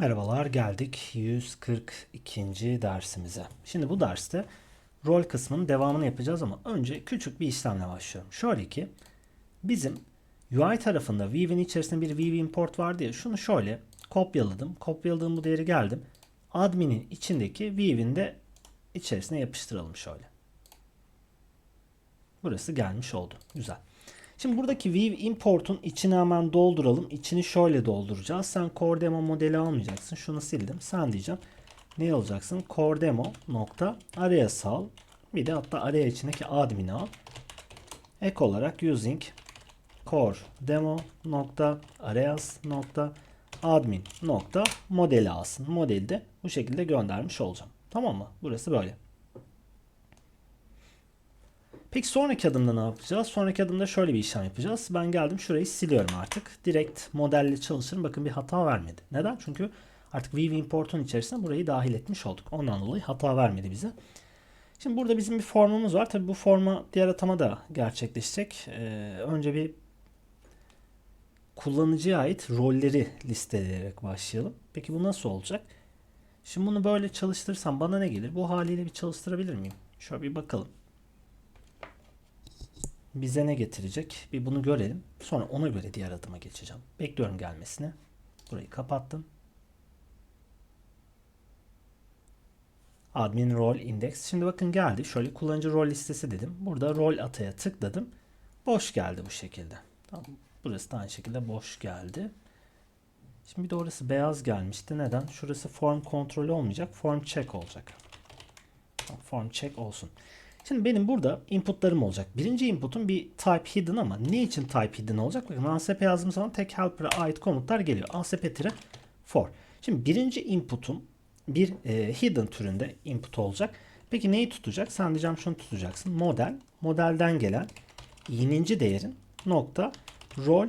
Merhabalar, geldik 142. dersimize. Şimdi bu derste rol kısmının devamını yapacağız ama önce küçük bir işlemle başlıyorum. Şöyle ki bizim UI tarafında View'in içerisinde bir View import vardı ya şunu şöyle kopyaladım. Kopyaladığım bu değeri geldim. Admin'in içindeki View'in de içerisine yapıştıralım şöyle. Burası gelmiş oldu. Güzel. Şimdi buradaki View import'un içini hemen dolduralım. İçini şöyle dolduracağız. Sen core demo modeli almayacaksın. Şunu sildim. Sen diyeceğim. Ne alacaksın? Core demo nokta araya sal. Bir de hatta araya içindeki admin'i al. Ek olarak using core demo nokta arayas nokta admin nokta modeli alsın. Modeli de bu şekilde göndermiş olacağım. Tamam mı? Burası böyle. Peki sonraki adımda ne yapacağız? Sonraki adımda şöyle bir işlem yapacağız. Ben geldim şurayı siliyorum artık. Direkt modelle çalışırım. Bakın bir hata vermedi. Neden? Çünkü artık View import'un içerisine burayı dahil etmiş olduk. Ondan dolayı hata vermedi bize. Şimdi burada bizim bir formumuz var. Tabii bu forma diğer atama da gerçekleşecek. Ee, önce bir kullanıcıya ait rolleri listeleyerek başlayalım. Peki bu nasıl olacak? Şimdi bunu böyle çalıştırırsam bana ne gelir? Bu haliyle bir çalıştırabilir miyim? Şöyle bir bakalım bize ne getirecek? Bir bunu görelim. Sonra ona göre diğer adıma geçeceğim. Bekliyorum gelmesini. Burayı kapattım. Admin rol index. Şimdi bakın geldi. Şöyle kullanıcı rol listesi dedim. Burada rol ataya tıkladım. Boş geldi bu şekilde. Tamam. Burası da aynı şekilde boş geldi. Şimdi bir de orası beyaz gelmişti. Neden? Şurası form kontrolü olmayacak. Form check olacak. Form check olsun. Şimdi benim burada inputlarım olacak. Birinci input'um bir type hidden ama ne için type hidden olacak? Bakın ASP yazdığım zaman tek helper'a ait komutlar geliyor. ASP-for. Şimdi birinci input'um bir e, hidden türünde input olacak. Peki neyi tutacak? Sen diyeceğim şunu tutacaksın. Model. Modelden gelen ininci değerin nokta rol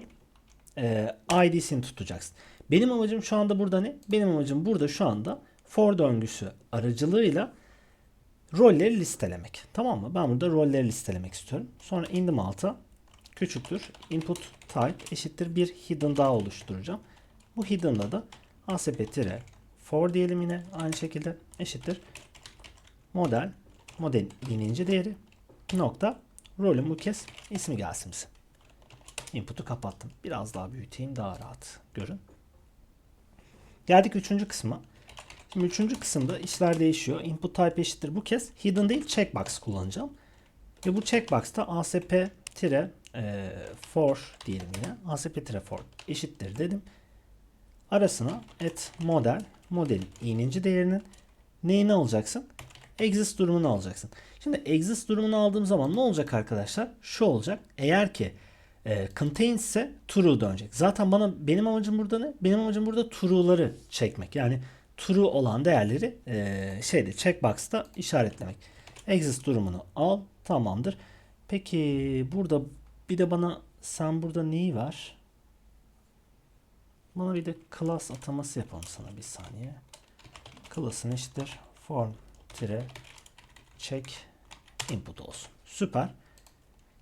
e, id'sini tutacaksın. Benim amacım şu anda burada ne? Benim amacım burada şu anda for döngüsü aracılığıyla rolleri listelemek. Tamam mı? Ben burada rolleri listelemek istiyorum. Sonra indim alta küçüktür input type eşittir bir hidden daha oluşturacağım. Bu hidden'da da asp-for diyelim yine aynı şekilde eşittir model model bininci değeri nokta rolün bu kez ismi gelsin bize. Input'u kapattım. Biraz daha büyüteyim daha rahat görün. Geldik üçüncü kısma. Şimdi üçüncü kısımda işler değişiyor. Input type eşittir. Bu kez hidden değil checkbox kullanacağım. Ve bu checkbox'ta asp tire e, for diyelim yine. asp tire for eşittir dedim. Arasına et model modelin i'ninci değerinin neyini alacaksın? Exist durumunu alacaksın. Şimdi exist durumunu aldığım zaman ne olacak arkadaşlar? Şu olacak. Eğer ki e, contains ise true dönecek. Zaten bana benim amacım burada ne? Benim amacım burada true'ları çekmek. Yani true olan değerleri e, şeyde checkbox'ta işaretlemek. Exist durumunu al. Tamamdır. Peki burada bir de bana sen burada neyi var? Bana bir de class ataması yapalım sana bir saniye. Class'ın eşittir form tire check input olsun. Süper.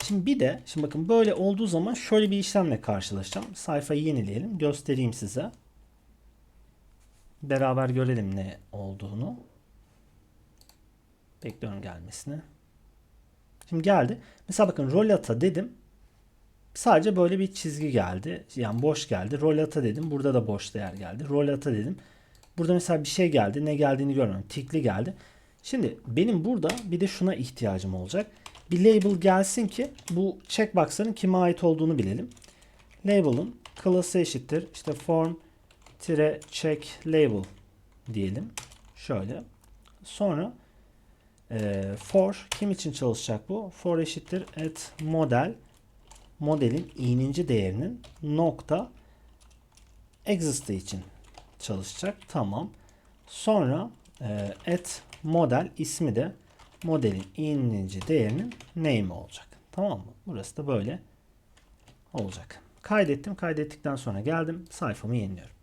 Şimdi bir de şimdi bakın böyle olduğu zaman şöyle bir işlemle karşılaşacağım. Sayfayı yenileyelim. Göstereyim size. Beraber görelim ne olduğunu. Bekliyorum gelmesini. Şimdi geldi. Mesela bakın rol ata dedim. Sadece böyle bir çizgi geldi. Yani boş geldi. Rol ata dedim. Burada da boş değer geldi. Rol ata dedim. Burada mesela bir şey geldi. Ne geldiğini görmüyorum. Tikli geldi. Şimdi benim burada bir de şuna ihtiyacım olacak. Bir label gelsin ki bu checkbox'ların kime ait olduğunu bilelim. Label'ın class'ı eşittir. İşte form tire check label diyelim. Şöyle. Sonra e, for kim için çalışacak bu? For eşittir at model modelin i'ninci değerinin nokta exist için çalışacak. Tamam. Sonra e, at model ismi de modelin i'ninci değerinin name olacak. Tamam mı? Burası da böyle olacak. Kaydettim. Kaydettikten sonra geldim. Sayfamı yeniliyorum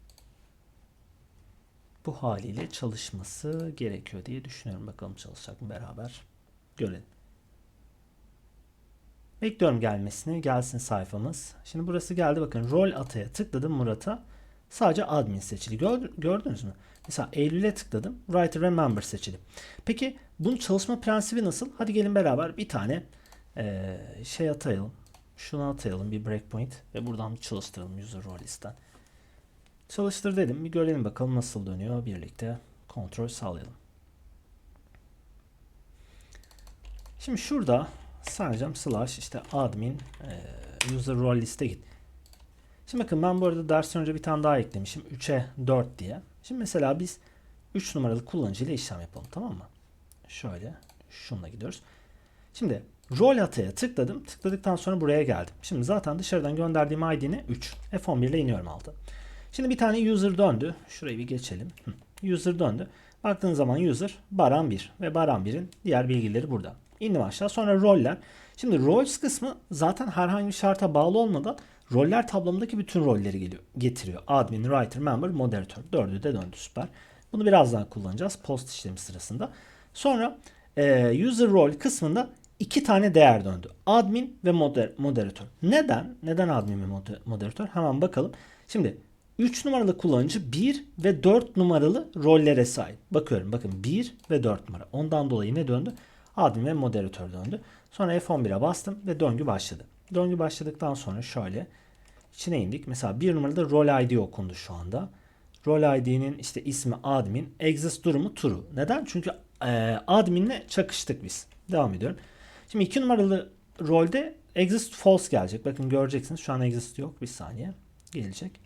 bu haliyle çalışması gerekiyor diye düşünüyorum. Bakalım çalışacak mı beraber görelim. Bekliyorum gelmesini. Gelsin sayfamız. Şimdi burası geldi. Bakın rol ataya tıkladım Murat'a. sadece admin seçili. Gör- gördünüz mü? Mesela Eylül'e tıkladım. Writer ve Member seçili. Peki bunun çalışma prensibi nasıl? Hadi gelin beraber bir tane eee, şey atayalım. Şunu atayalım bir breakpoint ve buradan çalıştıralım user role listen. Çalıştır dedim. Bir görelim bakalım nasıl dönüyor. Birlikte kontrol sağlayalım. Şimdi şurada sanacağım slash işte admin e, user role liste git. Şimdi bakın ben bu arada ders önce bir tane daha eklemişim. 3'e 4 diye. Şimdi mesela biz 3 numaralı kullanıcı ile işlem yapalım tamam mı? Şöyle şununla gidiyoruz. Şimdi rol ataya tıkladım. Tıkladıktan sonra buraya geldim. Şimdi zaten dışarıdan gönderdiğim ID'ne 3. F11 ile iniyorum altı. Şimdi bir tane user döndü. Şurayı bir geçelim. User döndü. Baktığınız zaman user Baran 1 ve Baran 1'in diğer bilgileri burada. İndim aşağı. Sonra roller. Şimdi roles kısmı zaten herhangi bir şarta bağlı olmadan roller tablomdaki bütün rolleri geliyor, getiriyor. Admin, writer, member, moderator. Dördü de döndü süper. Bunu birazdan kullanacağız post işlemi sırasında. Sonra e, user role kısmında iki tane değer döndü. Admin ve moder moderatör. Neden? Neden admin ve moder moderatör? Hemen bakalım. Şimdi 3 numaralı kullanıcı 1 ve 4 numaralı rollere sahip. Bakıyorum bakın 1 ve 4 numara. Ondan dolayı ne döndü? Admin ve moderatör döndü. Sonra F11'e bastım ve döngü başladı. Döngü başladıktan sonra şöyle içine indik. Mesela 1 numarada rol ID okundu şu anda. Rol ID'nin işte ismi admin, exist durumu true. Neden? Çünkü e, adminle çakıştık biz. Devam ediyorum. Şimdi 2 numaralı rolde exist false gelecek. Bakın göreceksiniz şu an exist yok. Bir saniye. Gelecek.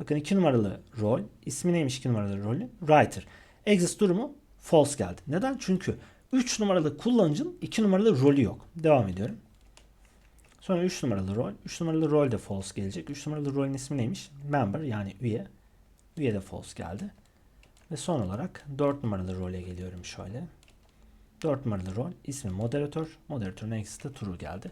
Bakın 2 numaralı rol. ismi neymiş 2 numaralı rolün? Writer. Exist durumu false geldi. Neden? Çünkü 3 numaralı kullanıcının 2 numaralı rolü yok. Devam ediyorum. Sonra 3 numaralı rol. 3 numaralı rol de false gelecek. 3 numaralı rolün ismi neymiş? Member yani üye. Üye de false geldi. Ve son olarak 4 numaralı role geliyorum şöyle. 4 numaralı rol ismi moderatör. Moderatörün exit'e true geldi.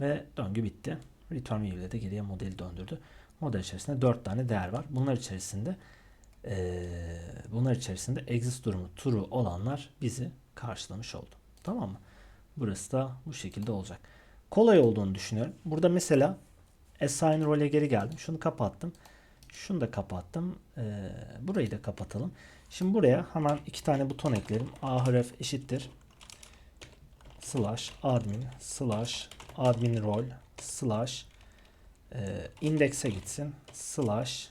Ve döngü bitti. Return view ile de geriye modeli döndürdü. Model içerisinde 4 tane değer var. Bunlar içerisinde eee, bunlar içerisinde exist durumu true olanlar bizi karşılamış oldu. Tamam mı? Burası da bu şekilde olacak. Kolay olduğunu düşünüyorum. Burada mesela assign role geri geldim. Şunu kapattım. Şunu da kapattım. Ee, burayı da kapatalım. Şimdi buraya hemen iki tane buton eklerim. ahref eşittir. Slash admin slash admin role slash e, indekse gitsin. Slash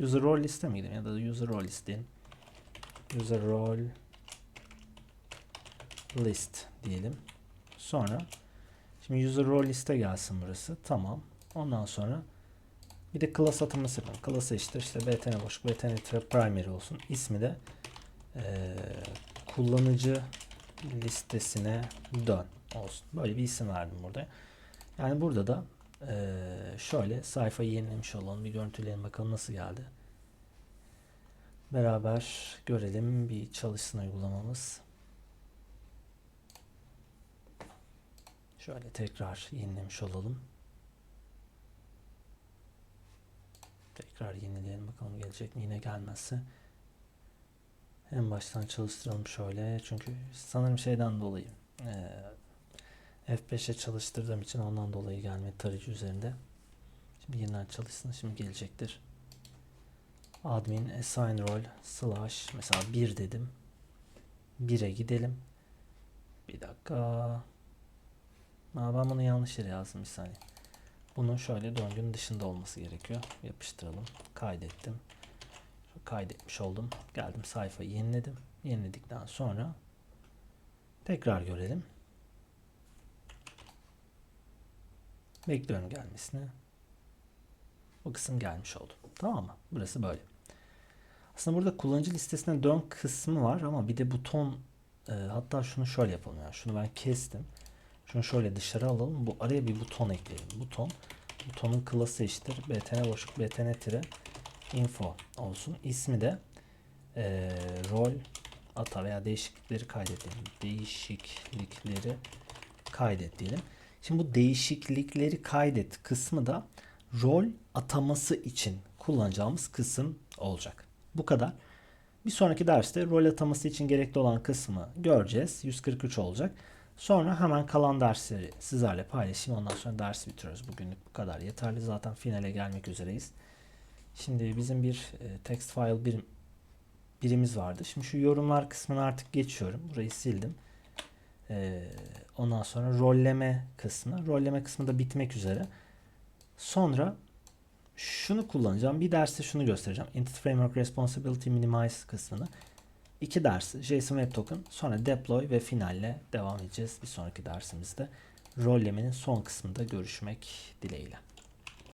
user role liste mi gideyim ya da user role listeyim. User role list diyelim. Sonra şimdi user role liste gelsin burası. Tamam. Ondan sonra bir de class ataması yapalım. Class işte işte btn boş btn tire primary olsun. İsmi de eee, kullanıcı listesine dön olsun. Böyle bir isim verdim burada. Yani burada da eee, şöyle sayfayı yenilemiş olalım. Bir görüntüleyelim bakalım nasıl geldi. Beraber görelim bir çalışsın uygulamamız. Şöyle tekrar yenilemiş olalım. Tekrar yenileyelim bakalım gelecek mi? Yine gelmezse en baştan çalıştıralım şöyle. Çünkü sanırım şeyden dolayı eee, F5'e çalıştırdığım için ondan dolayı gelmedi tarayıcı üzerinde. Şimdi yeniden çalışsın. Şimdi gelecektir. Admin assign role slash mesela 1 dedim. 1'e gidelim. Bir dakika. Aa, ben bunu yanlış yere yazdım bir saniye. Bunun şöyle döngünün dışında olması gerekiyor. Yapıştıralım. Kaydettim. Kaydetmiş oldum. Geldim sayfayı yeniledim. Yeniledikten sonra tekrar görelim. Bekliyorum gelmesini. Bu kısım gelmiş oldu. Tamam mı? Burası böyle. Aslında burada kullanıcı listesine dön kısmı var ama bir de buton e, hatta şunu şöyle yapalım. Yani şunu ben kestim. Şunu şöyle dışarı alalım. Bu araya bir buton ekleyelim. Buton. Butonun klası eşittir. btn boşluk btn tire info olsun. İsmi de eee rol ata veya değişiklikleri kaydedelim. Değişiklikleri kaydet diyelim. Şimdi bu değişiklikleri kaydet kısmı da rol ataması için kullanacağımız kısım olacak. Bu kadar. Bir sonraki derste rol ataması için gerekli olan kısmı göreceğiz. 143 olacak. Sonra hemen kalan dersleri sizlerle paylaşayım. Ondan sonra dersi bitiriyoruz. Bugünlük bu kadar yeterli. Zaten finale gelmek üzereyiz. Şimdi bizim bir e, text file birim, birimiz vardı. Şimdi şu yorumlar kısmını artık geçiyorum. Burayı sildim. E, ondan sonra rolleme kısmı. Rolleme kısmı da bitmek üzere. Sonra şunu kullanacağım. Bir derste şunu göstereceğim. Entity Framework Responsibility Minimize kısmını. İki ders JSON Web Token sonra deploy ve finalle devam edeceğiz bir sonraki dersimizde. Rollemenin son kısmında görüşmek dileğiyle.